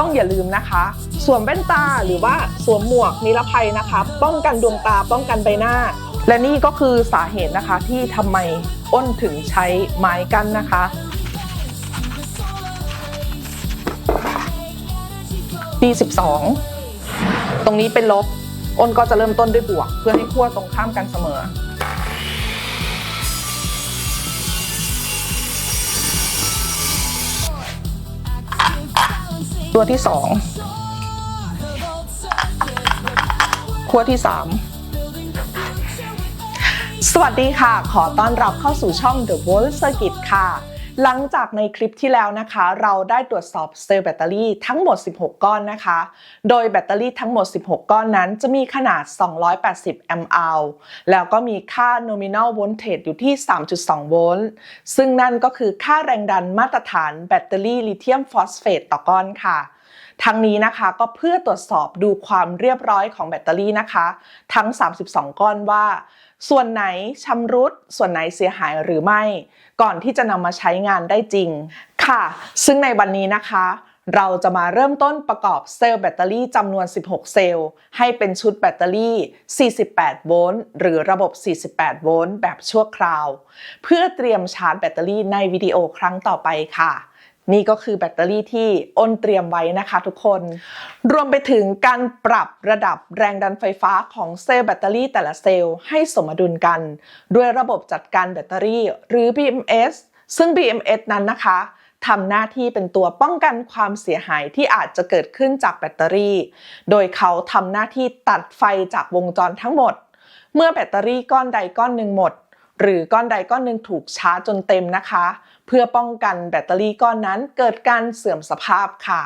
ต้องอย่าลืมนะคะ สวมแว่นตาหรือว่าสวมหมวกนิรภัยนะคะ ป้องกันดวงตาป้องกันใบหน้า และนี่ก็คือสาเหตุนะคะที่ทำไมอ้นถึงใช้ไม้กั้นนะคะ D12 ตรงนี้เป็นลบ อ้นก็จะเริ่มต้นด้วยบวก เพื่อให้ขั้วตรงข้ามกันเสมอ ตัวที่สองขั้วที่สามสวัสดีค่ะ ขอต้อนรับเข้าสู่ช่อง The World Circuit ค่ะ หลังจากในคลิปที่แล้วนะคะ เราได้ตรวจสอบเซลล์แบตเตอรี่ทั้งหมด 16 ก้อนนะคะ โดยแบตเตอรี่ทั้งหมด 16 ก้อนนั้นจะมีขนาด 280แอมป์อัลแล้วก็มีค่า nominal voltage อยู่ที่ 3.2 โวลต์ ซึ่งนั่นก็คือค่าแรงดันมาตรฐานแบตเตอรี่ลิเธียมฟอสเฟตต่อก้อนค่ะทั้งนี้นะคะก็เพื่อตรวจสอบดูความเรียบร้อยของแบตเตอรี่นะคะ ทั้ง 32 ก้อนว่า ส่วนไหนชำรุด ส่วนไหนเสียหายหรือไม่ ก่อนที่จะนำมาใช้งานได้จริง ค่ะ ซึ่งในวันนี้นะคะ เราจะมาเริ่มต้นประกอบเซลล์แบตเตอรี่จำนวน 16 เซลล์ ให้เป็นชุดแบตเตอรี่ 48 โวลต์ หรือระบบ 48 โวลต์แบบชั่วคราว เพื่อเตรียมชาร์จแบตเตอรี่ในวิดีโอครั้งต่อไปค่ะ นี่ก็คือแบตเตอรี่ที่อ้นเตรียมไว้นะคะทุกคน รวมไปถึงการปรับระดับแรงดันไฟฟ้าของเซลล์แบตเตอรี่แต่ละเซลล์ให้สมดุลกัน ด้วยระบบจัดการแบตเตอรี่หรือ BMS ซึ่ง BMS นั้นนะคะทำหน้าที่เป็นตัวป้องกันความเสียหายที่อาจจะเกิดขึ้นจากแบตเตอรี่ โดยเขาทำหน้าที่ตัดไฟจากวงจรทั้งหมด เมื่อแบตเตอรี่ก้อนใดก้อนหนึ่งหมด หรือก้อนใดก้อนหนึ่งถูกชาร์จจนเต็มนะคะ เพื่อป้องกันแบตเตอรี่ก้อนนั้นเกิดการเสื่อมสภาพค่ะ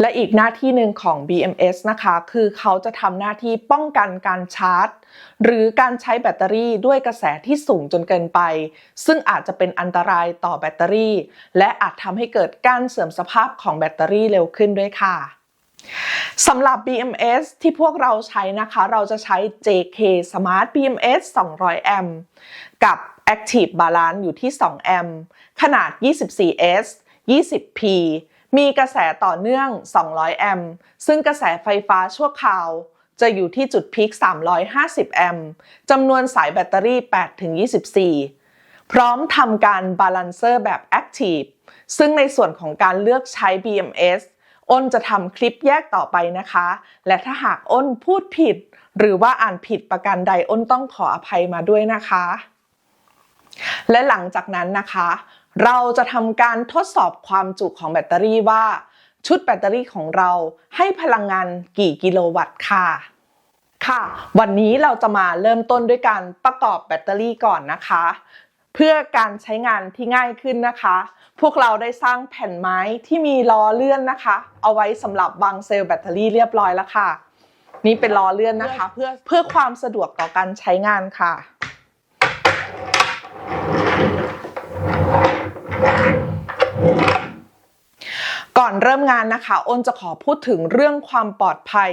และอีกหน้าที่หนึ่งของ BMS นะคะ คือเขาจะทำหน้าที่ป้องกันการชาร์จ หรือการใช้แบตเตอรี่ด้วยกระแสที่สูงจนเกินไป ซึ่งอาจจะเป็นอันตรายต่อแบตเตอรี่ และอาจทำให้เกิดการเสื่อมสภาพของแบตเตอรี่เร็วขึ้นด้วยค่ะสำหรับ BMS ที่พวกเราใช้นะคะ เราจะใช้ JK Smart BMS 200แอมป์กับ Active Balance อยู่ที่ 2 แอมป์ขนาด 24S 20P มีกระแสต่อเนื่อง 200 แอมป์ซึ่งกระแสไฟฟ้าชั่วคราว จะอยู่ที่จุดพีค350 แอมป์จำนวนสายแบตเตอรี่ 8-24 พร้อมทำการบาลานเซอร์แบบ Active ซึ่งในส่วนของการเลือกใช้ BMS อ้นจะทำคลิปแยกต่อไปนะคะ และถ้าหากอ้นพูดผิด หรือว่าอ่านผิดประการใดอ้นต้องขออภัยมาด้วยนะคะ และหลังจากนั้นนะคะ เราจะทำการทดสอบความจุของแบตเตอรี่ว่า ชุดแบตเตอรี่ของเราให้พลังงานกี่กิโลวัตต์ค่ะ ค่ะ วันนี้เราจะมาเริ่มต้นด้วยการประกอบแบตเตอรี่ก่อนนะคะ เพื่อการใช้งานที่ง่ายขึ้นนะคะ พวกเราได้สร้างแผ่นไม้ที่มีล้อเลื่อนนะคะ เอาไว้สำหรับวางเซลล์แบตเตอรี่เรียบร้อยแล้วค่ะ นี่เป็นล้อเลื่อนนะคะ เพื่อเพื่อความสะดวกต่อการใช้งานค่ะ ก่อนเริ่มงานนะคะอ้นจะขอพูดถึงเรื่องความปลอดภัย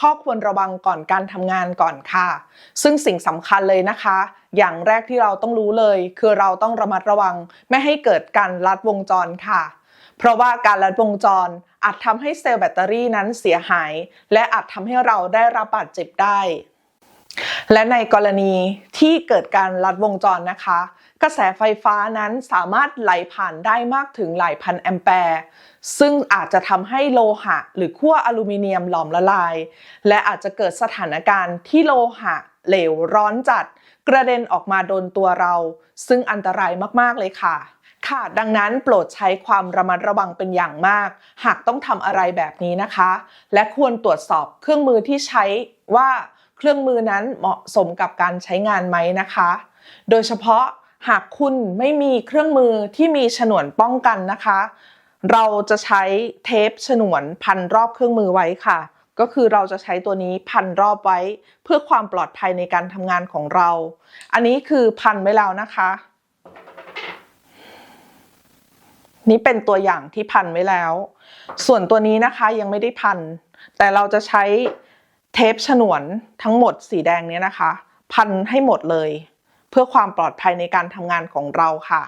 ข้อควรระวังก่อนการทำงานก่อนค่ะ ซึ่งสิ่งสำคัญเลยนะคะ อย่างแรกที่เราต้องรู้เลย คือเราต้องระมัดระวังไม่ให้เกิดการลัดวงจรค่ะ เพราะว่าการลัดวงจรอาจทำให้เซลล์แบตเตอรี่นั้นเสียหาย และอาจทำให้เราได้รับบาดเจ็บได้ และในกรณีที่เกิดการลัดวงจรนะคะ กระแสไฟฟ้านั้นสามารถไหลผ่านได้มากถึงหลายพันแอมแปร์ซึ่งอาจจะทำให้โลหะ หรือขั้วอลูมิเนียมหลอมละลาย และอาจจะเกิดสถานการณ์ที่โลหะเหลวร้อนจัด กระเด็นออกมาโดนตัวเรา ซึ่งอันตรายมากๆเลยค่ะค่ะดังนั้นโปรดใช้ความระมัดระวังเป็นอย่างมาก หากต้องทำอะไรแบบนี้นะคะ และควรตรวจสอบเครื่องมือที่ใช้ว่าเครื่องมือนั้นเหมาะสมกับการใช้งานไหมนะคะ โดยเฉพาะ หากคุณไม่มีเครื่องมือที่มีฉนวนป้องกันนะคะ เราจะใช้เทปฉนวนพันรอบเครื่องมือไว้ค่ะ ก็คือเราจะใช้ตัวนี้พันรอบไว้ เพื่อความปลอดภัยในการทำงานของเรา อันนี้คือพันไว้แล้วนะคะ นี่เป็นตัวอย่างที่พันไว้แล้ว ส่วนตัวนี้นะคะยังไม่ได้พัน แต่เราจะใช้เทปฉนวนทั้งหมดสีแดงเนี้ยนะคะ พันให้หมดเลย เพื่อความปลอดภัยในการทำงานของเราค่ะ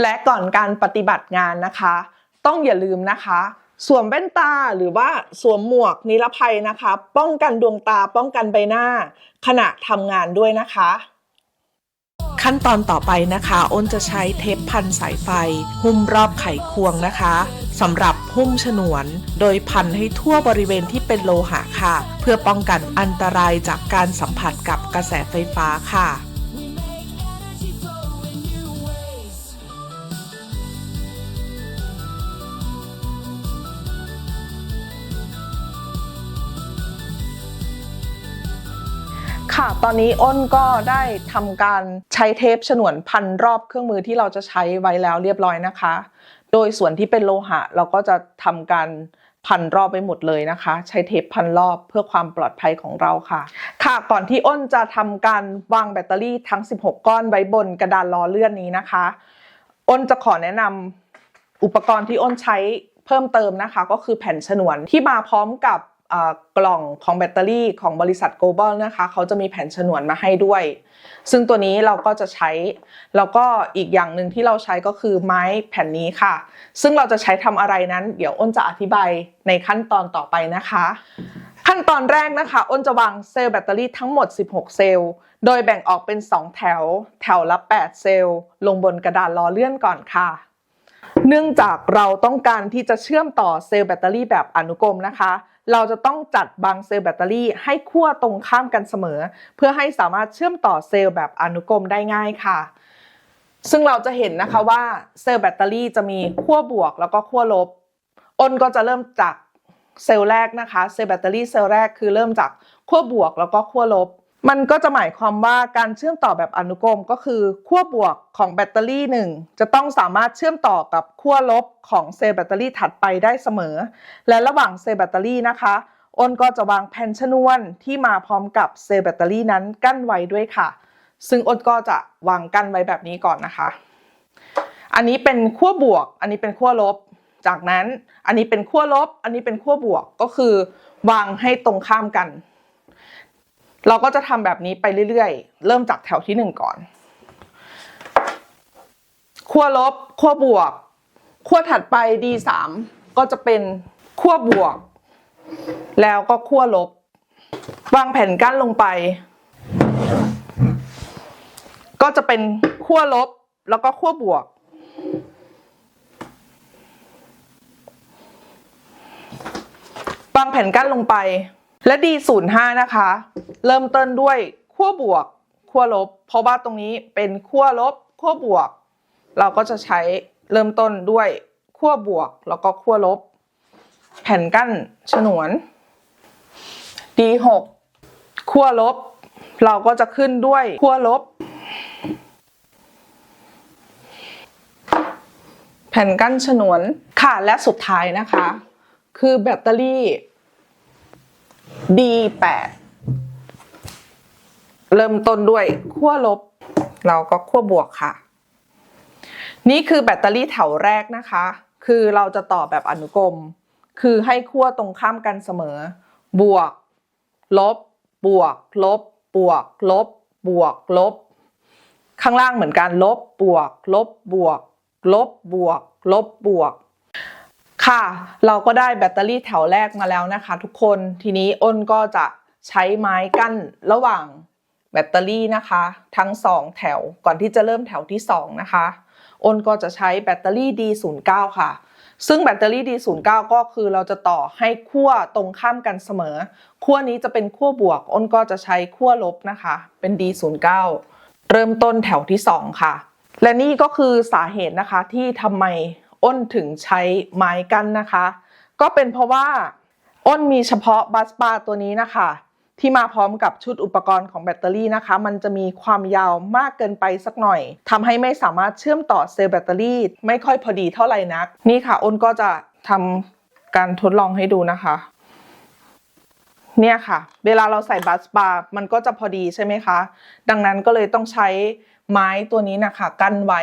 และก่อนการปฏิบัติงานนะคะ ต้องอย่าลืมนะคะสวมแว่นตาหรือว่าสวมหมวกนิรภัยนะคะ ป้องกันดวงตาป้องกันใบหน้า ขณะทำงานด้วยนะคะ ขั้นตอนต่อไปนะคะ อ้นจะใช้เทปพันสายไฟ หุ้มรอบไขควงนะคะสำหรับหุ้มฉนวน โดยพันให้ทั่วบริเวณที่เป็นโลหะค่ะ เพื่อป้องกันอันตรายจากการสัมผัสกับกระแสไฟฟ้าค่ะ ค่ะ ตอนนี้อ้นก็ได้ทำการใช้เทปฉนวนพันรอบเครื่องมือที่เราจะใช้ไว้แล้วเรียบร้อยนะคะ โดยส่วนที่เป็นโลหะ เราก็จะทำการพันรอบไปหมดเลยนะคะ ใช้เทปพันรอบเพื่อความปลอดภัยของเราค่ะ ค่ะก่อนที่อ้นจะทำการวางแบตเตอรี่ทั้ง 16 ก้อนไว้บนกระดานล้อเลื่อนนี้นะคะ อ้นจะขอแนะนำอุปกรณ์ที่อ้นใช้เพิ่มเติมนะคะ ก็คือแผ่นฉนวนที่มาพร้อมกับ กล่องของแบตเตอรี่ของบริษัท Global นะคะเขาจะมีแผ่นฉนวนมาให้ด้วย ซึ่งตัวนี้เราก็จะใช้ แล้วก็อีกอย่างหนึ่งที่เราใช้ก็คือไม้แผ่นนี้ค่ะ ซึ่งเราจะใช้ทำอะไรนั้น เดี๋ยวอ้นจะอธิบายในขั้นตอนต่อไปนะคะ ขั้นตอนแรกนะคะอ้นจะวางเซลล์แบตเตอรี่ทั้งหมด 16 เซลล์ โดยแบ่งออกเป็น 2 แถว แถวละ 8 เซลล์ ลงบนกระดานล้อเลื่อนก่อนค่ะเนื่องจากเราต้องการที่จะเชื่อมต่อเซลล์แบตเตอรี่แบบอนุกรมนะคะ เราจะต้องจัดบางเซลล์แบตเตอรี่ให้ขั้วตรงข้ามกันเสมอ เพื่อให้สามารถเชื่อมต่อเซลล์แบบอนุกรมได้ง่ายค่ะ ซึ่งเราจะเห็นนะคะว่าเซลล์แบตเตอรี่จะมีขั้วบวกแล้วก็ขั้วลบอ้นก็จะเริ่มจากเซลล์แรกนะคะ เซลล์แบตเตอรี่เซลล์แรกคือเริ่มจากขั้วบวกแล้วก็ขั้วลบ มันก็จะหมายความว่าการเชื่อมต่อแบบอนุกรมก็คือขั้วบวกของแบตเตอรี่หนึ่งจะต้องสามารถเชื่อมต่อกับขั้วลบของเซลล์แบตเตอรี่ถัดไปได้เสมอ และระหว่างเซลล์แบตเตอรี่นะคะอ้นก็จะวางแผ่นชนวนที่มาพร้อมกับเซลล์แบตเตอรี่นั้นกั้นไว้ด้วยค่ะ ซึ่งอ้นก็จะวางกั้นไว้แบบนี้ก่อนนะคะ อันนี้เป็นขั้วบวก อันนี้เป็นขั้วลบ จากนั้นอันนี้เป็นขั้วลบ อันนี้เป็นขั้วบวกก็คือ วางให้ตรงข้ามกัน เราก็จะทำแบบนี้ไปเรื่อยๆ เริ่มจากแถวที่หนึ่งก่อนขั้วลบขั้วบวกขั้วถัดไป D3 ก็จะเป็นขั้วบวก แล้วก็ขั้วลบ วางแผ่นกั้นลงไป ก็จะเป็นขั้วลบแล้วก็ขั้วบวก วางแผ่นกั้นลงไป และ D05 นะคะ เริ่มต้นด้วยขั้วบวกขั้วลบ เพราะว่าตรงนี้เป็นขั้วลบขั้วบวก เราก็จะใช้เริ่มต้นด้วยขั้วบวกแล้วก็ขั้วลบ แผ่นกั้นฉนวน D6 ขั้วลบ เราก็จะขึ้นด้วยขั้วลบ แผ่นกั้นฉนวนค่ะและสุดท้ายนะคะ คือแบตเตอรี่ D8 เริ่มต้นด้วยขั้วลบ เราก็ขั้วบวกค่ะ นี่คือแบตเตอรี่แถวแรกนะคะ คือเราจะต่อแบบอนุกรม คือให้ขั้วตรงข้ามกันเสมอ บวก ลบ บวก ลบ บวก ลบ บวก ลบ ข้างล่างเหมือนกัน ลบ บวก ลบ บวก ลบ บวก ลบบวก ค่ะ เราก็ได้แบตเตอรี่แถวแรกมาแล้วนะคะ ทุกคนทีนี้อ้นก็จะใช้ไม้กั้นระหว่างแบตเตอรี่นะคะ ทั้ง 2 แถวก่อนที่จะเริ่มแถวที่ 2 นะคะอ้นก็จะใช้แบตเตอรี่ D09 ค่ะ ซึ่งแบตเตอรี่ D09 ก็คือเราจะต่อให้ขั้วตรงข้ามกันเสมอ ขั้วนี้จะเป็นขั้วบวกอ้นก็จะใช้ขั้วลบนะคะ เป็น D09 เริ่มต้นแถวที่ 2 ค่ะ และนี่ก็คือสาเหตุนะคะที่ทำไม อ้นถึงใช้ไม้กั้นนะคะ ก็เป็นเพราะว่าอ้นมีเฉพาะบัสบาร์ตัวนี้นะคะ ที่มาพร้อมกับชุดอุปกรณ์ของแบตเตอรี่นะคะ มันจะมีความยาวมากเกินไปสักหน่อยทำให้ไม่สามารถเชื่อมต่อเซลล์แบตเตอรี่ ไม่ค่อยพอดีเท่าไหร่นัก นี่ค่ะอ้นก็จะทำการทดลองให้ดูนะคะ เนี่ยค่ะ เวลาเราใส่บัสบาร์มันก็จะพอดีใช่ไหมคะ ดังนั้นก็เลยต้องใช้ไม้ตัวนี้นะคะ กั้นไว้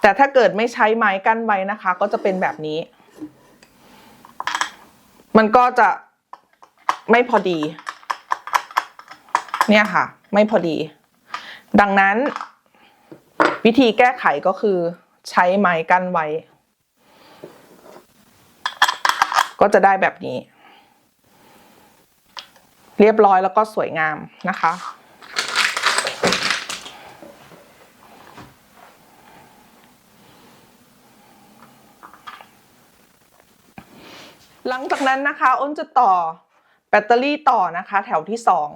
แต่ถ้าเกิดไม่ใช้ไม้กั้นไว้นะคะ ก็จะเป็นแบบนี้ มันก็จะไม่พอดี เนี่ยค่ะ ไม่พอดี ดังนั้น วิธีแก้ไขก็คือใช้ไม้กั้นไว้ ก็จะได้แบบนี้ เรียบร้อยแล้วก็สวยงามนะคะ หลังจากนั้นนะคะ อ้นจะต่อแบตเตอรี่ต่อนะคะ แถวที่สอง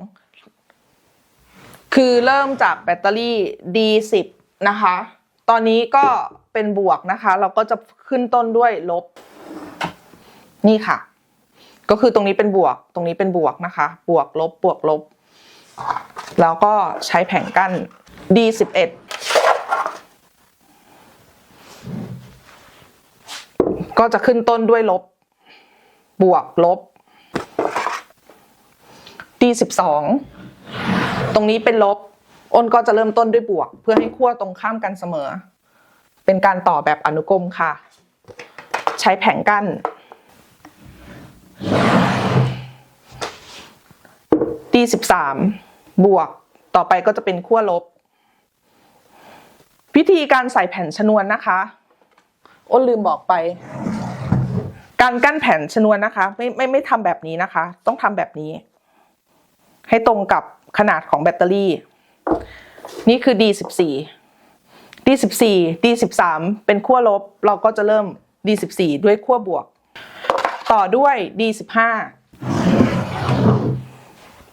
คือเริ่มจากแบตเตอรี่ D10 นะคะ ตอนนี้ก็เป็นบวกนะคะ เราก็จะขึ้นต้นด้วยลบ นี่ค่ะ ก็คือตรงนี้เป็นบวก ตรงนี้เป็นบวกนะคะ บวกลบบวกลบ แล้วก็ใช้แผงกั้น D11 ก็จะขึ้นต้นด้วยลบ บวกลบ D12 ตรงนี้เป็นลบ อ้นก็จะเริ่มต้นด้วยบวก เพื่อให้ขั้วตรงข้ามกันเสมอ เป็นการต่อแบบอนุกรมค่ะ ใช้แผงกั้น D13 บวก ต่อไปก็จะเป็นขั้วลบ วิธีการใส่แผ่นชนวนนะคะ อ้นลืมบอกไป การกั้นแผ่นชนวนนะคะ ไม่ไม่ไม่ทำแบบนี้นะคะ ต้องทำแบบนี้ ให้ตรงกับขนาดของแบตเตอรี่ นี่คือ D14 D14 D13 เป็นขั้วลบ เราก็จะเริ่ม D14 ด้วยขั้วบวก ต่อด้วย D15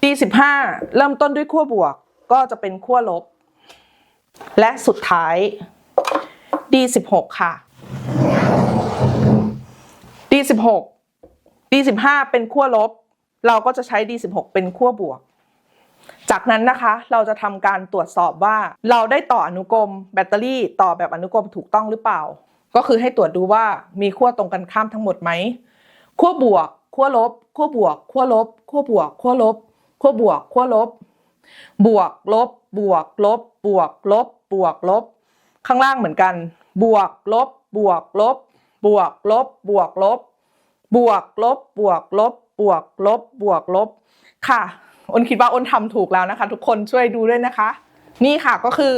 D15 เริ่มต้นด้วยขั้วบวก ก็จะเป็นขั้วลบ และสุดท้าย D16 ค่ะ D16 D15 เป็นขั้วลบ เราก็จะใช้ D16 เป็นขั้วบวก จากนั้นนะคะเราจะทำการตรวจสอบว่า เราได้ต่ออนุกรมแบตเตอรี่ต่อแบบอนุกรมถูกต้องหรือเปล่า ก็คือให้ตรวจดูว่ามีขั้วตรงกันข้ามทั้งหมดไหมขั้วบวกขั้วลบขั้วบวกขั้วลบขั้วบวกขั้วลบขั้วบวกขั้วลบ บวกลบบวกลบบวกลบบวกลบ ข้างล่างเหมือนกัน บวกลบบวกลบบวกลบบวกลบ บวกลบบวกลบบวกลบบวกลบค่ะอ้นคิดว่าอ้นทำถูกแล้วนะคะ ทุกคนช่วยดูด้วยนะคะ นี่ค่ะก็คือ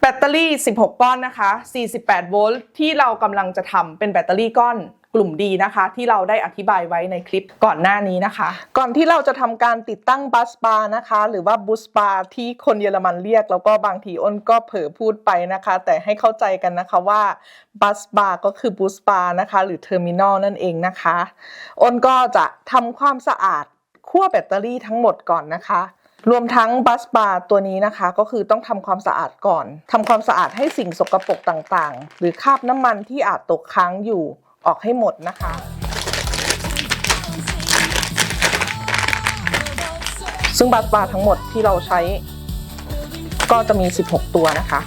แบตเตอรี่ 16 ก้อนนะคะ 48 โวลต์ที่เรากำลังจะทำเป็นแบตเตอรี่ก้อน กลุ่มดีนะคะ ที่เราได้อธิบายไว้ในคลิปก่อนหน้านี้นะคะ ก่อนที่เราจะทำการติดตั้งบัสบาร์นะคะ หรือว่าบูสบาร์ที่คนเยอรมันเรียก แล้วก็บางทีอ้นก็เผลอพูดไปนะคะ แต่ให้เข้าใจกันนะคะว่าบัสบาร์ก็คือบูสบาร์นะคะ หรือเทอร์มินอลนั่นเองนะคะอ้นก็จะทำความสะอาดขั้วแบตเตอรี่ทั้งหมดก่อนนะคะรวมทั้งบัสบาร์ตัวนี้นะคะ ก็คือต้องทำความสะอาดก่อนทำความสะอาดให้สิ่งสกปรกต่างๆ หรือคราบน้ำมันที่อาจตกค้างอยู่ ออกให้หมดนะคะ ซึ่งบัสบาทั้งหมดที่เราใช้ก็จะมี 16 ตัวนะคะ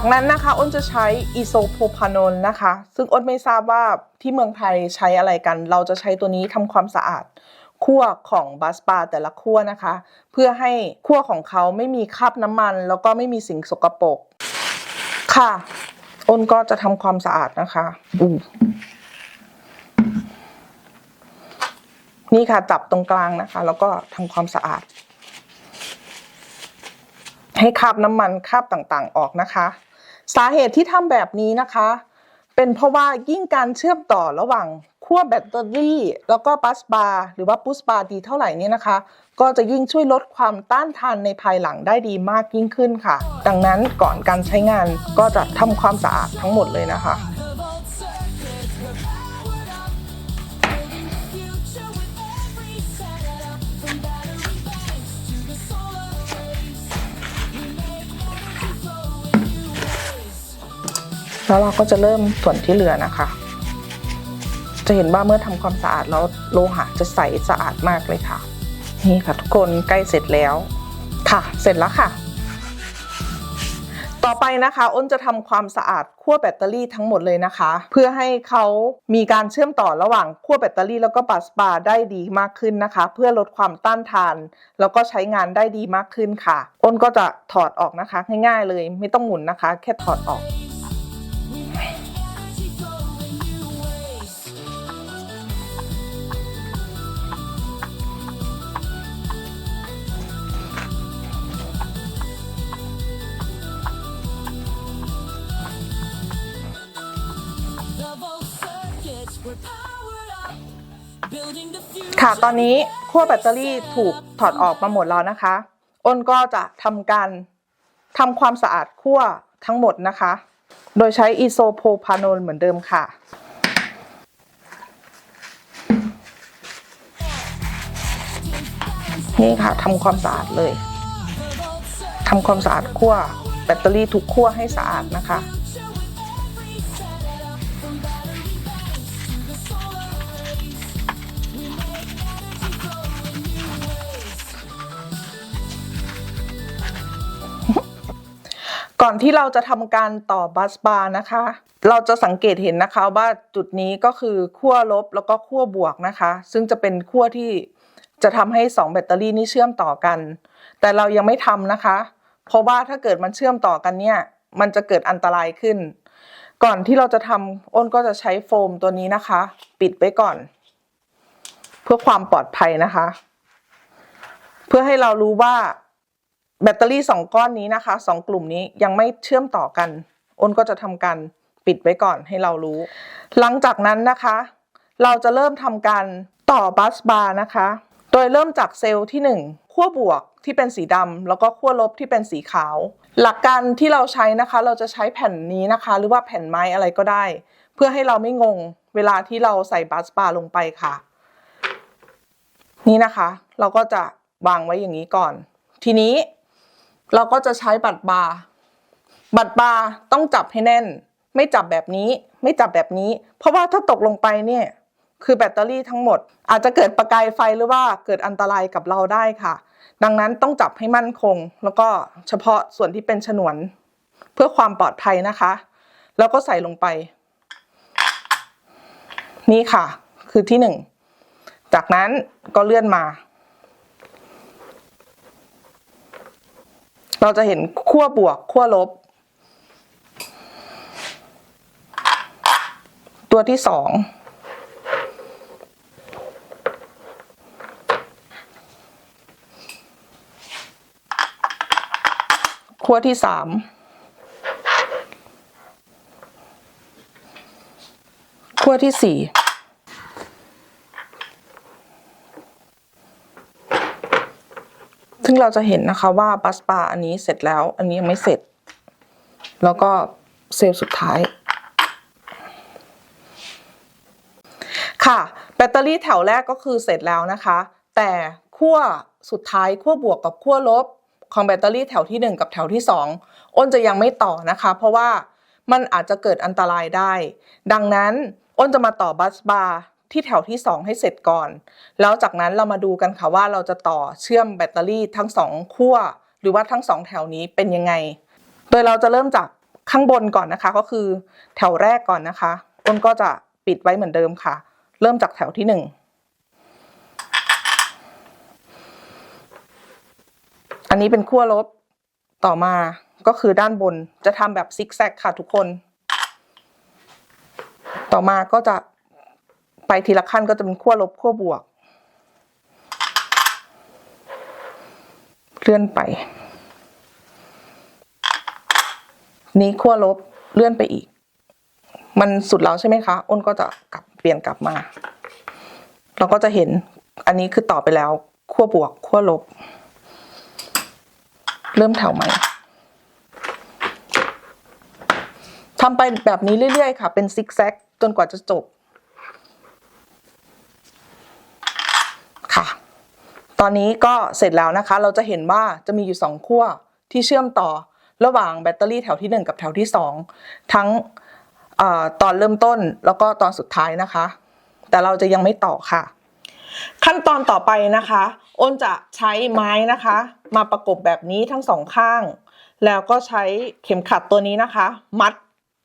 จากนั้นนะคะอ้นจะใช้อีโซโพพานนนะคะ ซึ่งอ้นไม่ทราบว่าที่เมืองไทยใช้อะไรกัน เราจะใช้ตัวนี้ทำความสะอาดขั้วของบัสบาร์แต่ละขั้วนะคะ เพื่อให้ขั้วของเขาไม่มีคราบน้ำมัน แล้วก็ไม่มีสิ่งสกปรกค่ะ อ้นก็จะทำความสะอาดนะคะอู้นี่ค่ะจับตรงกลางนะคะ แล้วก็ทำความสะอาด ให้คราบน้ำมันคราบต่างๆออกนะคะ สาเหตุที่ทำแบบนี้นะคะ เป็นเพราะว่ายิ่งการเชื่อมต่อระหว่างขั้วแบตเตอรี่ แล้วก็บัสบาร์หรือว่าปุสบาร์ดีเท่าไหร่นี่นะคะ ก็จะยิ่งช่วยลดความต้านทานในภายหลังได้ดีมากยิ่งขึ้นค่ะ ดังนั้นก่อนการใช้งานก็จะทำความสะอาดทั้งหมดเลยนะคะ แล้วเราก็จะเริ่มส่วนที่เหลือนะคะ จะเห็นว่าเมื่อทำความสะอาดแล้วโลหะจะใสสะอาดมากเลยค่ะ นี่ค่ะทุกคนใกล้เสร็จแล้วค่ะ เสร็จแล้วค่ะ ต่อไปนะคะ อ้นจะทำความสะอาดขั้วแบตเตอรี่ทั้งหมดเลยนะคะ เพื่อให้เขามีการเชื่อมต่อระหว่างขั้วแบตเตอรี่แล้วก็บัสบาร์ได้ดีมากขึ้นนะคะ เพื่อลดความต้านทาน แล้วก็ใช้งานได้ดีมากขึ้นค่ะ อ้นก็จะถอดออกนะคะ ง่ายๆเลย ไม่ต้องหมุนนะคะ แค่ถอดออก ค่ะ ตอนนี้ขั้วแบตเตอรี่ถูกถอดออกมาหมดแล้วนะคะอ้นก็จะทำการทำความสะอาดขั้วทั้งหมดนะคะ โดยใช้อีโซโพพานอลเหมือนเดิมค่ะนี่ค่ะทำความสะอาดเลยทำความสะอาดขั้วแบตเตอรี่ทุกขั้วให้สะอาดนะคะ ก่อนที่เราจะทำการต่อบัสบาร์นะคะ เราจะสังเกตเห็นนะคะว่าจุดนี้ก็คือขั้วลบแล้วก็ขั้วบวกนะคะ ซึ่งจะเป็นขั้วที่จะทำให้ 2 แบตเตอรี่นี้เชื่อมต่อกัน แต่เรายังไม่ทำนะคะ เพราะว่าถ้าเกิดมันเชื่อมต่อกันเนี่ย มันจะเกิดอันตรายขึ้น ก่อนที่เราจะทำอ้นก็จะใช้โฟมตัวนี้นะคะ ปิดไว้ก่อน เพื่อความปลอดภัยนะคะ เพื่อให้เรารู้ว่า แบตเตอรี่สองก้อนนี้นะคะสองกลุ่มนี้ยังไม่เชื่อมต่อกันอ้นก็จะทำการปิดไว้ก่อนให้เรารู้ หลังจากนั้นนะคะ เราจะเริ่มทำการต่อบัสบาร์นะคะ โดยเริ่มจากเซลล์ที่ 1 ขั้วบวกที่เป็นสีดำแล้วก็ขั้วลบที่เป็นสีขาว หลักการที่เราใช้นะคะ เราจะใช้แผ่นนี้นะคะ หรือว่าแผ่นไม้อะไรก็ได้ เพื่อให้เราไม่งงเวลาที่เราใส่บัสบาร์ลงไปค่ะ นี่นะคะ เราก็จะวางไว้อย่างนี้ก่อน ทีนี้ เราก็จะใช้บัตรบาร์บัตรบาร์ต้องจับให้แน่น ไม่จับแบบนี้ ไม่จับแบบนี้ เพราะว่าถ้าตกลงไปเนี่ย คือแบตเตอรี่ทั้งหมด อาจจะเกิดประกายไฟหรือว่าเกิดอันตรายกับเราได้ค่ะ ดังนั้นต้องจับให้มั่นคง แล้วก็เฉพาะส่วนที่เป็นฉนวน เพื่อความปลอดภัยนะคะ แล้วก็ใส่ลงไป นี่ค่ะ คือที่หนึ่งจากนั้นก็เลื่อนมา เราจะเห็นขั้วบวกขั้วลบ ตัวที่สองขั้วที่สามขั้วที่สี่ ซึ่งเราจะเห็นนะคะว่าบัสบาร์อันนี้เสร็จแล้ว อันนี้ยังไม่เสร็จ แล้วก็เซลล์สุดท้าย ค่ะ แบตเตอรี่แถวแรกก็คือเสร็จแล้วนะคะ แต่ขั้วสุดท้ายขั้วบวกกับขั้วลบของแบตเตอรี่แถวที่ 1 กับแถวที่ 2 อ้นจะยังไม่ต่อนะคะ เพราะว่ามันอาจจะเกิดอันตรายได้ ดังนั้น อ้นจะมาต่อบัสบาร์ ที่แถวที่ 2 ให้เสร็จก่อน แล้วจากนั้นเรามาดูกันค่ะว่าเราจะต่อเชื่อมแบตเตอรี่ทั้งสองขั้วหรือว่าทั้งสองแถวนี้เป็นยังไง โดยเราจะเริ่มจากข้างบนก่อนนะคะ ก็คือแถวแรกก่อนนะคะอ้นก็จะปิดไว้เหมือนเดิมค่ะ เริ่มจากแถวที่หนึ่งอันนี้เป็นขั้วลบต่อมาก็คือด้านบนจะทำแบบซิกแซกค่ะทุกคน ต่อมาก็จะ ไปทีละขั้นก็จะเป็นขั้วลบขั้วบวก เลื่อนไป นี้ขั้วลบเลื่อนไปอีก มันสุดแล้วใช่ไหมคะ อ้นก็จะกลับเปลี่ยนกลับมา เราก็จะเห็นอันนี้คือต่อไปแล้วขั้วบวกขั้วลบ เริ่มแถวใหม่ทำไปแบบนี้เรื่อยๆ ค่ะ เป็นซิกแซกจนกว่าจะจบ ค่ะ ตอนนี้ก็เสร็จแล้วนะคะ เราจะเห็นว่าจะมีอยู่สองขั้วที่เชื่อมต่อระหว่างแบตเตอรี่แถวที่ 1 กับแถวที่ 2 ทั้งออตอนเริ่มต้นแล้วก็ตอนสุดท้ายนะคะ แต่เราจะยังไม่ต่อค่ะ ขั้นตอนต่อไปนะคะอ้นจะใช้ไม้นะคะ มาประกบแบบนี้ทั้งสองข้าง แล้วก็ใช้เข็มขัดตัวนี้นะคะ มัด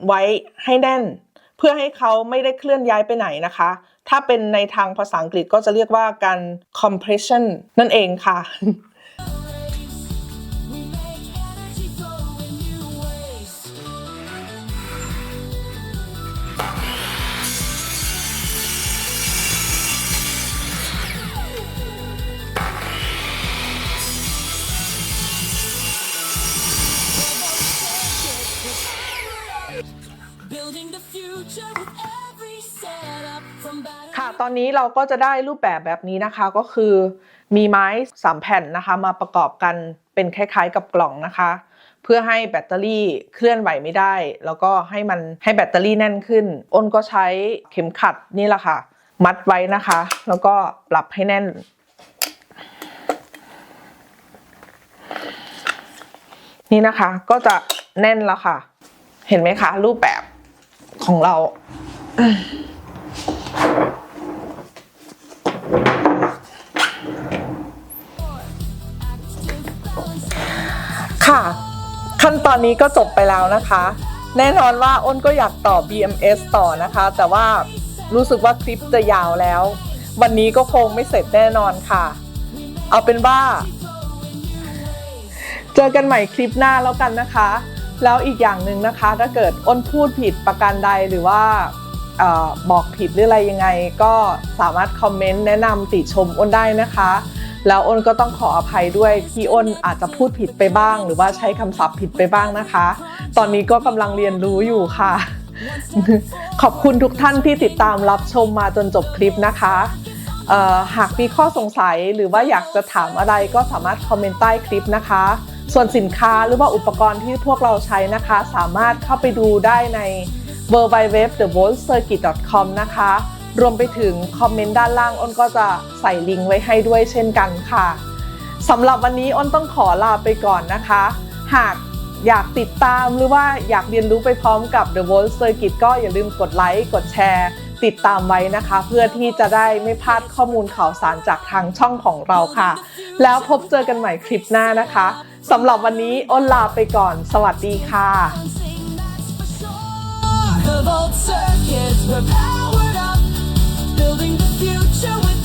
ไว้ให้แน่น เพื่อให้เขาไม่ได้เคลื่อนย้ายไปไหนนะคะ ถ้าเป็นในทางภาษาอังกฤษก็จะเรียกว่าการ compression นั่นเองค่ะ ค่ะตอนนี้เราก็จะได้รูปแบบแบบนี้นะคะก็คือมีไม้สามแผ่นนะคะมาประกอบกันเป็นคล้ายๆกับกล่องนะคะ เพื่อให้แบตเตอรี่เคลื่อนไหวไม่ได้ แล้วก็ให้มันให้แบตเตอรี่แน่นขึ้น อ้นก็ใช้เข็มขัดนี่แหละค่ะ มัดไว้นะคะ แล้วก็ปรับให้แน่น นี่นะคะก็จะแน่นแล้วค่ะ เห็นไหมคะ รูปแบบของเรา ค่ะ ขั้นตอนนี้ก็จบไปแล้วนะคะ แน่นอนว่าอ้นก็อยากต่อ BMS ต่อนะคะ แต่ว่ารู้สึกว่าคลิปจะยาวแล้ว วันนี้ก็คงไม่เสร็จแน่นอนค่ะ เอาเป็นว่า เจอกันใหม่คลิปหน้าแล้วกันนะคะ แล้วอีกอย่างหนึ่งนะคะ ถ้าเกิดอ้นพูดผิดประการใดหรือว่า บอกผิดหรืออะไรยังไง ก็สามารถคอมเมนต์แนะนำติชมอ้นได้นะคะ แล้วอ้นก็ต้องขออภัยด้วยที่อ้นอาจจะพูดผิดไปบ้าง หรือว่าใช้คำศัพท์ผิดไปบ้างนะคะ ตอนนี้ก็กำลังเรียนรู้อยู่ค่ะ ขอบคุณทุกท่านที่ติดตามรับชมมาจนจบคลิปนะคะหากมีข้อสงสัยหรือว่าอยากจะถามอะไรก็สามารถคอมเมนต์ใต้คลิปนะคะ ส่วนสินค้าหรือว่าอุปกรณ์ที่พวกเราใช้นะคะ สามารถเข้าไปดูได้ใน w w w t h e v o l t c i r c u i t c o m นะคะ รวมไปถึงคอมเมนต์ด้านล่างอ้นก็จะใส่ลิงก์ไว้ให้ด้วยเช่นกันค่ะสำหรับวันนี้อ้นต้องขอลาไปก่อนนะคะ หากอยากติดตามหรือว่าอยากเรียนรู้ไปพร้อมกับ The World Circuit ก็อย่าลืมกดไลค์กดแชร์ ติดตามไว้นะคะ เพื่อที่จะได้ไม่พลาดข้อมูลข่าวสารจากทางช่องของเราค่ะ แล้วพบเจอกันใหม่คลิปหน้านะคะสำหรับวันนี้อ้นลาไปก่อน สวัสดีค่ะ Circuits, we're powered up, building the future with